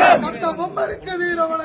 வணக்கம் இருக்குது வீர வணக்கம்